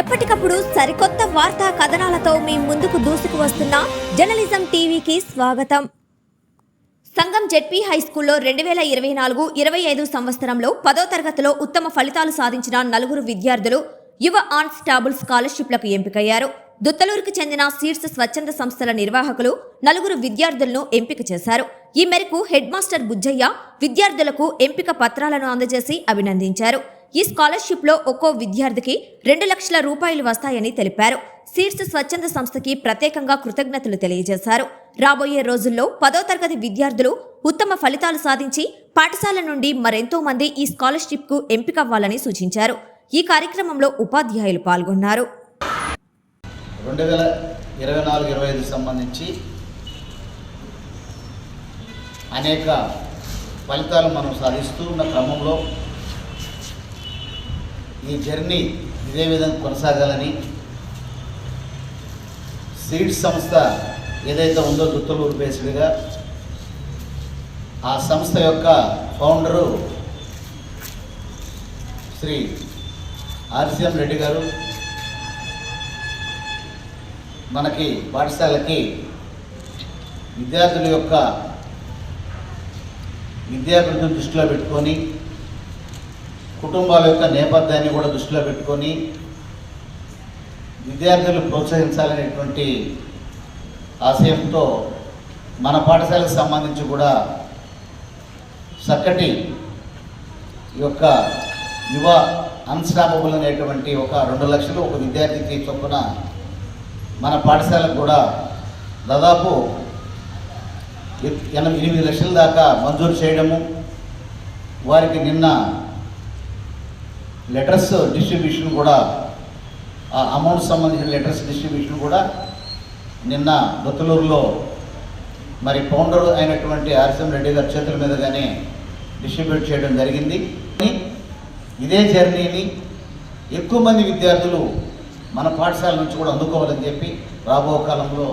ఎప్పటికప్పుడు సరికొత్త వార్తా కథనాలతో మీ ముందుకు దూసుకు వస్తున్న జర్నలిజం టీవీకి స్వాగతం. సంఘం జెడ్పీ హై స్కూల్లో రెండు వేల ఇరవై నాలుగు ఇరవై ఐదు సంవత్సరంలో పదో తరగతిలో ఉత్తమ ఫలితాలు సాధించిన నలుగురు విద్యార్థులు యువ ఆన్స్టాబుల్ స్కాలర్షిప్లకు ఎంపికయ్యారు. దుత్తలూరుకు చెందిన శీర్ష స్వచ్ఛంద సంస్థల నిర్వాహకులు నలుగురు విద్యార్థులను ఎంపిక చేశారు. ఈ మేరకు హెడ్ మాస్టర్ బుజ్జయ్య విద్యార్థులకు ఎంపిక పత్రాలను అందజేసి అభినందించారు. ఈ స్కాలర్షిప్లో ఒక్కో విద్యార్థికి రెండు లక్షల రూపాయలు వస్తాయని తెలిపారు. సీట్స్ స్వచ్ఛంద సంస్థకి ప్రత్యేకంగా కృతజ్ఞతలు తెలియజేశారు. రాబోయే రోజుల్లో పదో తరగతి విద్యార్థులు ఉత్తమ ఫలితాలు సాధించి పాఠశాల నుండి మరెంతో మంది ఈ స్కాలర్షిప్కు ఎంపిక ఎంపికవ్వాలని సూచించారు. ఈ కార్యక్రమంలో ఉపాధ్యాయులు పాల్గొన్నారు. రెండు వేల ఇరవై నాలుగు ఇరవై ఐదు సంబంధించి అనేక ఫలితాలు మనం సాధిస్తూ ఉన్న క్రమంలో ఈ జర్నీ ఇదే విధంగా కొనసాగాలని సీడ్స్ సంస్థ ఏదైతే ఉందో దుత్తలూరు బేస్డ్గా ఆ సంస్థ యొక్క ఫౌండరు శ్రీ ఆర్సిఎం రెడ్డి గారు మనకి పాఠశాలకి విద్యార్థుల యొక్క విద్యాభివృద్ధిని దృష్టిలో పెట్టుకొని కుటుంబాల యొక్క నేపథ్యాన్ని కూడా దృష్టిలో పెట్టుకొని విద్యార్థులు ప్రోత్సహించాలనేటువంటి ఆశయంతో మన పాఠశాలకు సంబంధించి కూడా చక్కటి యొక్క యువ అన్స్టాపబుల్ అనేటువంటి ఒక రెండు లక్షలు ఒక విద్యార్థికి చొప్పున మన పాఠశాలకు కూడా దాదాపు ఎనిమిది లక్షల దాకా మంజూరు చేయడము వారికి నిన్న లెటర్స్ డిస్ట్రిబ్యూషన్ కూడా ఆ అమౌంట్ సంబంధించిన లెటర్స్ డిస్ట్రిబ్యూషన్ కూడా నిన్న దొత్తలూరులో మరి ఫౌండర్ అయినటువంటి ఆర్ఎస్ఎం రెడ్డి గారి చేతుల మీదుగానే డిస్ట్రిబ్యూట్ చేయడం జరిగింది. ఇదే జర్నీని ఎక్కువ మంది విద్యార్థులు మన పాఠశాల నుంచి కూడా అందుకోవాలని చెప్పి రాబో కాలంలో